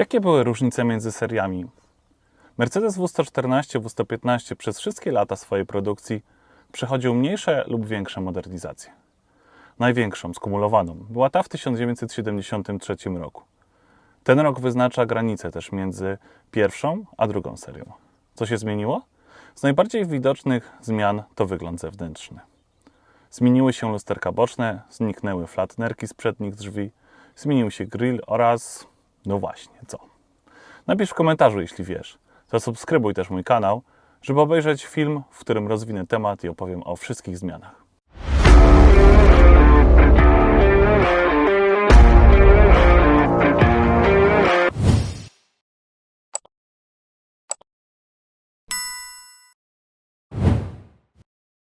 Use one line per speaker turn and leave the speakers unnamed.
Jakie były różnice między seriami? Mercedes W114, W115 przez wszystkie lata swojej produkcji przechodził mniejsze lub większe modernizacje. Największą, skumulowaną, była ta w 1973 roku. Ten rok wyznacza granicę też między pierwszą a drugą serią. Co się zmieniło? Z najbardziej widocznych zmian to wygląd zewnętrzny. Zmieniły się lusterka boczne, zniknęły flatnerki z przednich drzwi, zmienił się grill oraz, no właśnie, co? Napisz w komentarzu, jeśli wiesz. Zasubskrybuj też mój kanał, żeby obejrzeć film, w którym rozwinę temat i opowiem o wszystkich zmianach.